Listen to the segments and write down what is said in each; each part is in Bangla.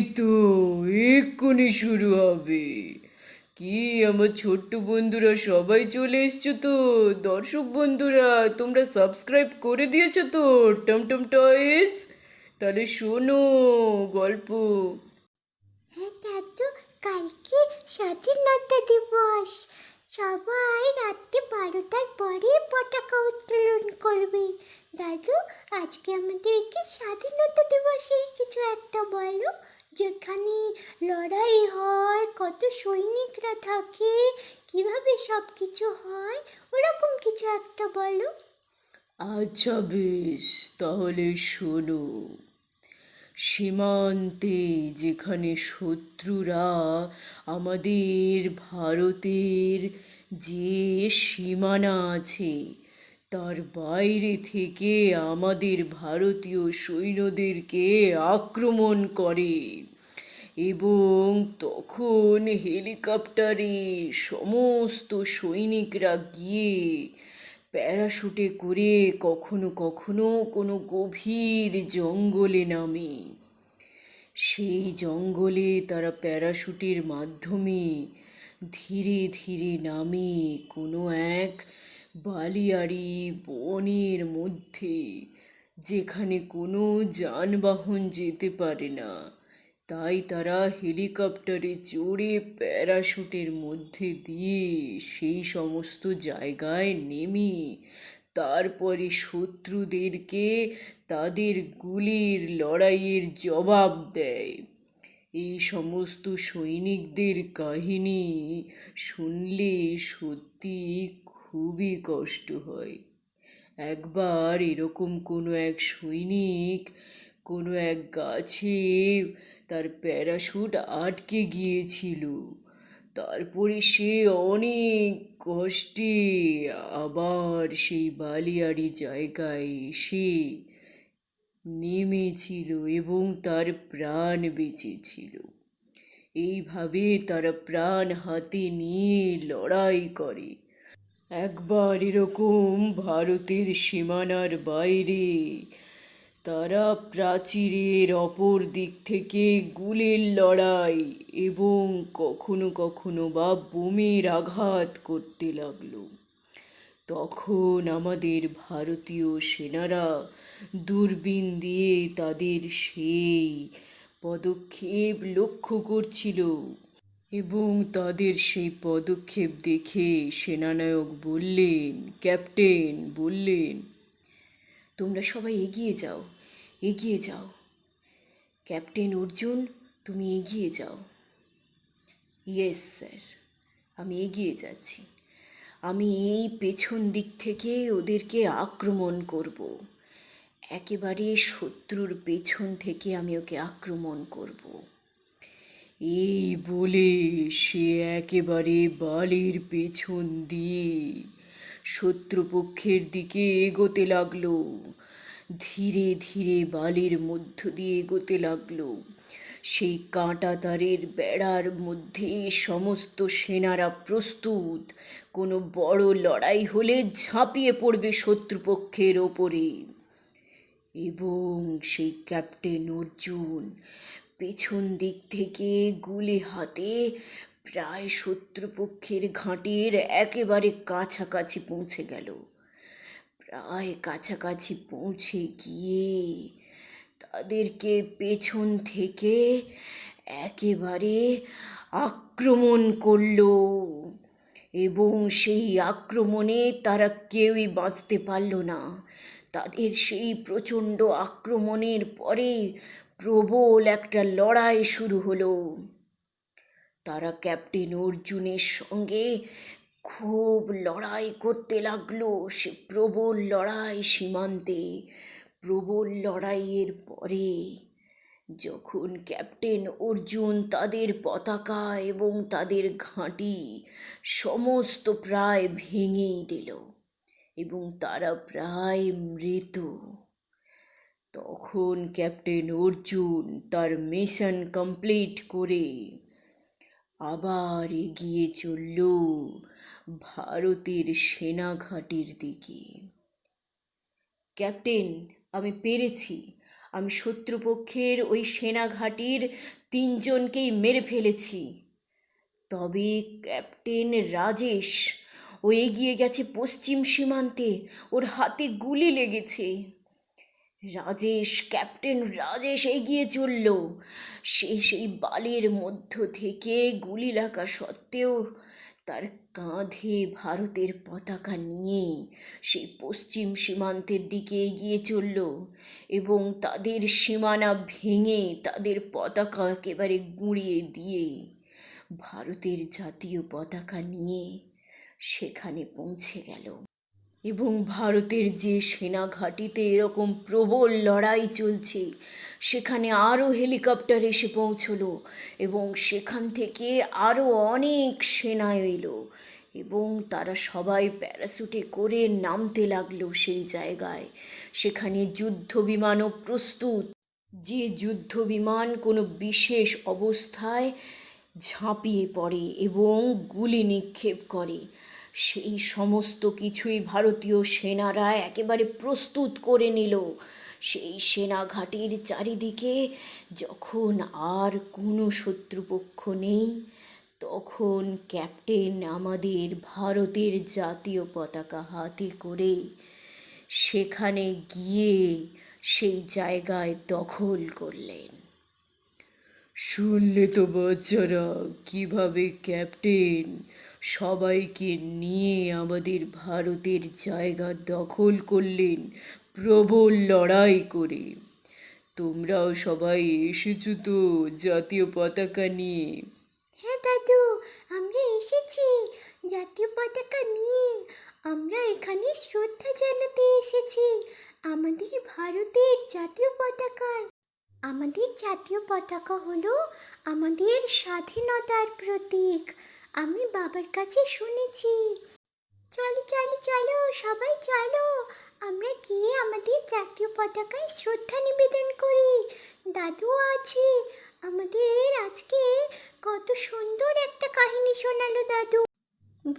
তো এক্ষুনি শুরু হবে। কি, আমার ছোট্ট বন্ধুরা, সবাই চলে এসছো তো? দর্শক বন্ধুরা, তোমরা সাবস্ক্রাইব করে দিয়েছ তো? টমটম টয়েস তাহলে শোনো গল্প। হ্যাঁ দাদু কালকে স্বাধীনতা দিবস। সবাই রাত্রে বারোটার পরে পতাকা উত্তোলন করবে। দাদু, আজকে আমাদেরকে স্বাধীনতা দিবসের কিছু একটা বলো। যেখানে লড়াই হয়, কত সৈনিকরা থাকে, কীভাবে সব কিছু হয়, ওরকম কিছু একটা বলো। আচ্ছা বেশ, তাহলে শোনো। সীমান্তে যেখানে শত্রুরা আমাদের ভারতের যে সীমানা আছে, তার বাইরে থেকে আমাদের ভারতীয় সৈন্যদেরকে আক্রমণ করে। এবং তখন হেলিকপ্টারে সমস্ত সৈনিকরা গিয়ে প্যারাশুটে করে কখনো কখনো কোনো গভীর জঙ্গলে নামে। সেই জঙ্গলে তারা প্যারাশুটের মাধ্যমে ধীরে ধীরে নামে কোনো এক বালিয়াড়ি বনের মধ্যে, যেখানে কোনো যানবাহন যেতে পারে না। তাই তারা হেলিকপ্টারে চড়ে প্যারাশুটের মধ্যে দিয়ে সেই সমস্ত জায়গায় নেমে তারপরে শত্রুদেরকে তাদের গুলির লড়াইয়ের জবাব দেয়। এই সমস্ত সৈনিকদের কাহিনী শুনলে সত্যি খুবই কষ্ট হয়। একবার এরকম কোনো এক সৈনিক কোনো এক গাছে তার প্যারাশুট আটকে গিয়েছিল। তারপরে সে অনেক কষ্টে আবার সেই বালিয়াড়ি জায়গায় এসে নেমেছিল এবং তার প্রাণ বেঁচেছিল। এইভাবে তারা প্রাণ হাতে নিয়ে লড়াই করে। একবার এরকম ভারতের সীমানার বাইরে তারা প্রাচীরের অপর দিক থেকে গুলির লড়াই এবং কখনো কখনো বা বোমের আঘাত করতে লাগল। তখন আমাদের ভারতীয় সেনারা দূরবীন দিয়ে তাদের সেই পদক্ষেপ লক্ষ্য করছিল এবং তাদের সেই পদক্ষেপ দেখে সেনানায়ক বললেন, ক্যাপ্টেন, বললেন, তোমরা সবাই এগিয়ে যাও এগিয়ে যাও। ক্যাপ্টেন অর্জুন, তুমি এগিয়ে যাও। ইয়েস, স্যার, আমি এগিয়ে যাচ্ছি। আমি এই পেছন দিক থেকে ওদেরকে আক্রমণ করব। একেবারে শত্রুর পেছন থেকে আমি ওকে আক্রমণ করব। এই বলে সে একেবারে বালির পেছন দিয়ে শত্রুপক্ষের দিকে এগোতে লাগল। ধীরে ধীরে বালির মধ্য দিয়ে এগোতে লাগল। সেই কাঁটা তারের বেড়ার মধ্যে সমস্ত সেনারা প্রস্তুত। কোনো বড় লড়াই হলে ঝাঁপিয়ে পড়বে শত্রুপক্ষের ওপরে। এবং সেই ক্যাপ্টেন অর্জুন পেছন দিক থেকে গুলি হাতে প্রায় শত্রুপক্ষের ঘাঁটির একেবারে কাছাকাছি পৌঁছে গেল। প্রায় কাছাকাছি পৌঁছে গিয়ে তাদেরকে পেছন থেকে একেবারে আক্রমণ করল। এবং সেই আক্রমণে তারা কেউই বাঁচতে পারল না। তাদের সেই প্রচণ্ড আক্রমণের পরে প্রবল একটা লড়াই শুরু হলো। তারা ক্যাপ্টেন অর্জুনের সঙ্গে খুব লড়াই করতে লাগল সে প্রবল লড়াই সীমান্তে। প্রবল লড়াইয়ের পরে যখন ক্যাপ্টেন অর্জুন তাদের পতাকা এবং তাদের ঘাঁটি সমস্ত প্রায় ভেঙেই দিল এবং তারা প্রায় মৃত। তখন ক্যাপ্টেন অর্জুন তার মিশন কমপ্লিট করে আবার এগিয়ে চলল ভারতের সেনা ঘাঁটির দিকে। ক্যাপ্টেন, আমি পেরেছি। আমি শত্রুপক্ষের ওই সেনা ঘাঁটির তিনজনকেই মেরে ফেলেছি। তবে ক্যাপ্টেন রাজেশ, ও এগিয়ে গেছে পশ্চিম সীমান্তে। ওর হাতে গুলি লেগেছে। রাজেশ, ক্যাপ্টেন রাজেশ এগিয়ে চলল। সে সেই বালির মধ্য থেকে গুলি লাগা সত্ত্বেও তার কাঁধে ভারতের পতাকা নিয়ে সেই পশ্চিম সীমান্তের দিকে এগিয়ে চলল এবং তাদের সীমানা ভেঙে তাদের পতাকা একেবারে গুঁড়িয়ে দিয়ে ভারতের জাতীয় পতাকা নিয়ে সেখানে পৌঁছে গেল। এবং ভারতের যে সেনা ঘাঁটিতে এরকম প্রবল লড়াই চলছে, সেখানে আরও হেলিকপ্টার এসে পৌঁছলো এবং সেখান থেকে আরও অনেক সেনা এলো এবং তারা সবাই প্যারাশুটে করে নামতে লাগল সেই জায়গায়। সেখানে যুদ্ধ বিমানও প্রস্তুত। যে যুদ্ধ বিমান কোনো বিশেষ অবস্থায় ঝাঁপিয়ে পড়ে এবং গুলি নিক্ষেপ করে। সেই সমস্ত কিছুই ভারতীয় সেনারা একেবারে প্রস্তুত করে নিল। সেই সেনা ঘাটির চারিদিকে যখন আর কোনো শত্রুপক্ষ নেই, তখন ক্যাপ্টেন আমাদের ভারতের জাতীয় পতাকা হাতে করে সেখানে গিয়ে সেই জায়গায় দখল করলেন। শুনলে তো বাচ্চারা, কীভাবে ক্যাপ্টেন? সবাইকে নিয়ে আমাদের ভারতের জায়গা দখল করলেন প্রবল লড়াই করে। তোমরাও সবাই এসেছ তো জাতীয় পতাকা নিয়ে। হ্যাঁ দাদু, আমরা এসেছি জাতীয় পতাকা নিয়ে। আমরা এখানে শ্রদ্ধা জানাতে এসেছি আমাদের ভারতের জাতীয় পতাকায়। আমাদের জাতীয় পতাকা হলো আমাদের স্বাধীনতার প্রতীক। আমি বাবার কাছে শুনেছি। চলো চলো চলো, সবাই চলো। আমরা গিয়ে আমাদের জাতীয় পতাকায় শ্রদ্ধা নিবেদন করি। দাদু আছে। আমাদের আজকে কত সুন্দর একটা কাহিনী শোনালো দাদু।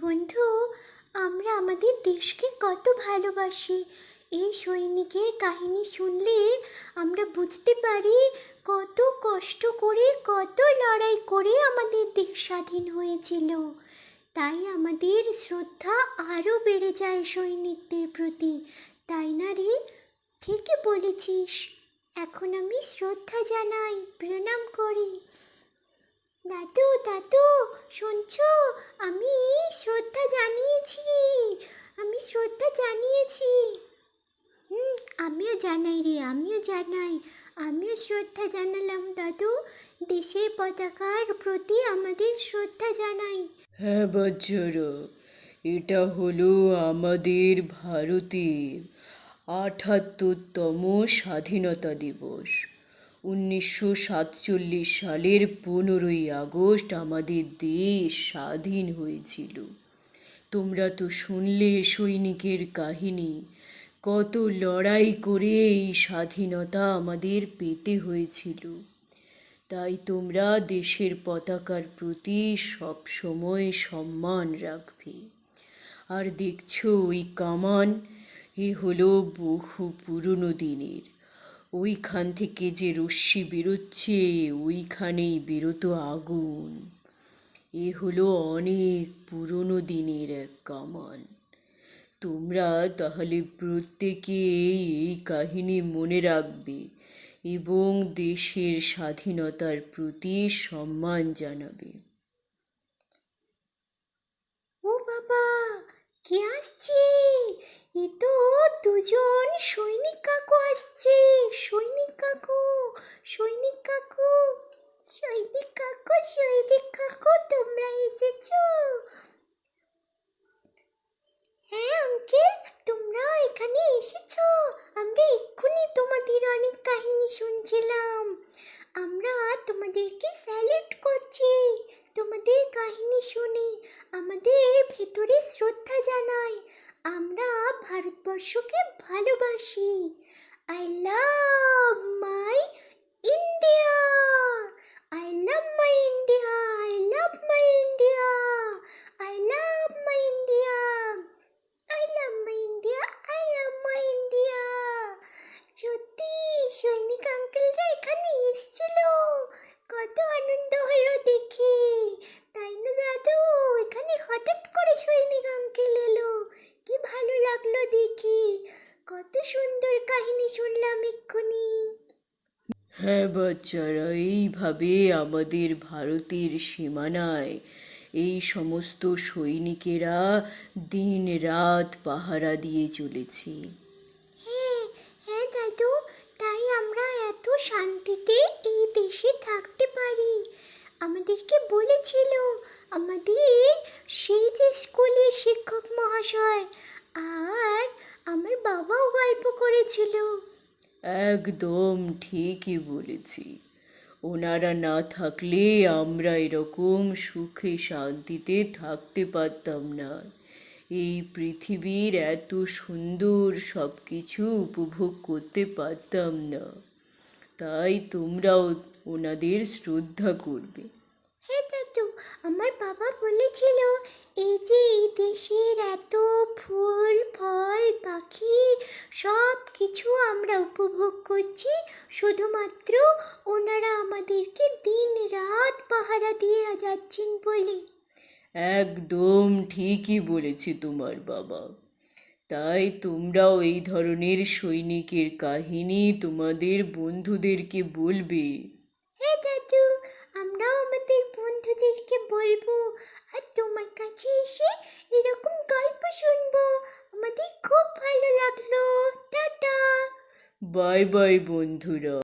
বন্ধু, আমরা আমাদের দেশকে কত ভালোবাসি। এই সৈনিকের কাহিনী শুনলে আমরা বুঝতে পারি কত কষ্ট করে, কত লড়াই করে আমাদের দেশ স্বাধীন হয়েছিল। তাই আমাদের শ্রদ্ধা আরও বেড়ে যায় সৈনিকদের প্রতি, তাই না রে? ঠিকই বলেছিস। এখন আমি শ্রদ্ধা জানাই, প্রণাম করি। দাদু দাদু, শুনছো? আমি শ্রদ্ধা জানিয়েছি, আমি শ্রদ্ধা জানিয়েছি। হুম, আমিও জানাই রে, আমিও জানাই। আমিও শ্রদ্ধা জানালাম, দাদু। দেশের পতাকার প্রতি আমাদের শ্রদ্ধা জানাই। হ্যাঁ বাচ্চারা এটা হলো আমাদের ভারতের আঠাত্তরতম স্বাধীনতা দিবস। উনিশশো সাতচল্লিশ সালের পনেরোই আগস্ট আমাদের দেশ স্বাধীন হয়েছিল। তোমরা তো শুনলে সৈনিকের কাহিনী। কত লড়াই করে এই স্বাধীনতা আমাদের পেতে হয়েছিল। তাই তোমরা দেশের পতাকার প্রতি সব সময় সম্মান রাখবে। আর দেখছ ওই কামান, এ হলো বহু পুরনো দিনের। ওইখান থেকে যে রশ্মি বেরোচ্ছে, ওইখানেই বেরোতো আগুন। এ হলো অনেক পুরনো দিনের এক কামান। তোমরা তাহলে প্রত্যেকে এই কাহিনী মনে রাখবে এবং দেশের স্বাধীনতার প্রতি সম্মান জানাবে। ও বাবা, কে আসছে? এ তো দুজন সৈনিক কাকু আসছে। সৈনিক কাকু সৈনিক কাকু সৈনিক কাকু সৈনিক কাকু, তোমরা এসেছ? হ্যাঁ আঙ্কেল তোমরা এখানে এসেছ। আমরা এক্ষুনি তোমাদের অনেক কাহিনী শুনছিলাম। আমরা তোমাদেরকে স্যালুট করছি। তোমাদের কাহিনী শুনে আমাদের ভেতরে শ্রদ্ধা জানাই। আমরা ভারতবর্ষকে ভালোবাসি। I love my India I love my India I love my India I love my India I love my India I love my India সত্যি সৈনিক আঙ্কেলরা এখানে এসেছিল কত আনন্দ হলো দেখে তাই না দাদু এখানে হঠাৎ করে সৈনিক আঙ্কেল এলো কি ভালো লাগল দেখে কত সুন্দর কাহিনী শুনলাম এক্ষুনি হ্যাঁ বাচ্চারা, এইভাবে আমাদের ভারতের সীমানায় এই সমস্ত সৈনিকেরা দিন রাত পাহারা দিয়ে চলেছে। হ্যাঁ হ্যাঁ দাদু, তাই আমরা এত শান্তিতে এই দেশে থাকতে পারি। আমাদেরকে বলেছিল আমাদের সেই যে স্কুলের শিক্ষক মহাশয়, আর আমার বাবাও গল্প করেছিল। একদম ঠিকই বলেছি। ওনারা না থাকলে আমরা এরকম সুখে শান্তিতে থাকতে পারতাম না। এই পৃথিবীর এত সুন্দর সব কিছু উপভোগ করতে পারতাম না। তাই তোমরাও ওনাদের শ্রদ্ধা করবে। আমার বাবা বলেছিল, এই যে এই দেশের এত ফুল, ফল, পাখি সব কিছু আমরা উপভোগ করছি, শুধুমাত্র ওনারা আমাদেরকে দিন রাত পাহারা দিয়ে যাচ্ছেন বলে। একদম ঠিকই বলেছে তোমার বাবা। তাই তোমরাও এই ধরনের সৈনিকের কাহিনী তোমাদের বন্ধুদেরকে বলবে হ্যাঁ দাদু আমরাও আমাদের বন্ধুদেরকে বলব আর তোমার কাছে এসে এরকম গল্প শুনব, আমাদের খুব ভালো লাগল। টাটা। বাই বাই বন্ধুরা।